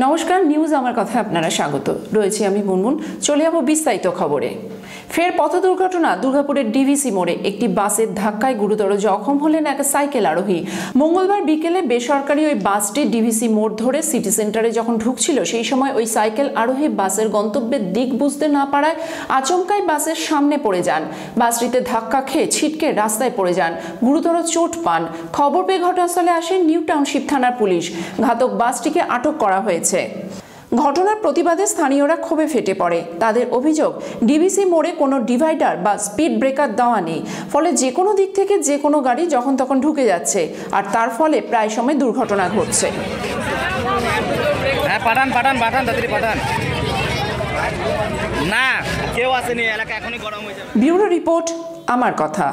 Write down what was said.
নমস্কার নিউজ আমার কথা আপনারা স্বাগত। রয়েছে আমি মুনমুন। চলে যাব বিস্তারিত খবরে। ফের পথ দুর্ঘটনা, দুর্গাপুরের ডিভিসি মোড়ে একটি বাসের ধাক্কায় গুরুতর জখম হলেন এক সাইকেল আরোহী। মঙ্গলবার বিকেলে বেসরকারি ওই বাসটি ডিভিসি মোড় ধরে সিটি সেন্টারে যখন ঢুকছিল, সেই সময় ওই সাইকেল আরোহী বাসের গন্তব্যের দিক বুঝতে না পারায় আচমকাই বাসের সামনে পড়ে যান। বাসটিতে ধাক্কা খেয়ে ছিটকে রাস্তায় পড়ে যান। গুরুতর চোট পান। খবর পেয়ে ঘটনাস্থলে আসেন নিউ টাউনশিপ থানার পুলিশ। ঘাতক বাসটিকে আটক করা হয়েছে। ঘটনার প্রতিবাদে স্থানীয়রা ক্ষোভে ফেটে পড়ে। তাদের অভিযোগ ডিবিসি মোড়ে কোনো ডিভাইডার বা স্পিড ব্রেকার দেওয়া নেই। ফলে যে কোনো দিক থেকে যে কোনো গাড়ি যখন তখন ঢুকে যাচ্ছে। আর তার ফলে প্রায় সময় দুর্ঘটনা ঘটছে। হ্যাঁ পাঠান পাঠান পাঠান তাড়াতাড়ি পাঠান। না কেউ আসেনি এলাকা এখনই গরম হয়ে যাবে। ব্যুরো রিপোর্ট আমার কথা।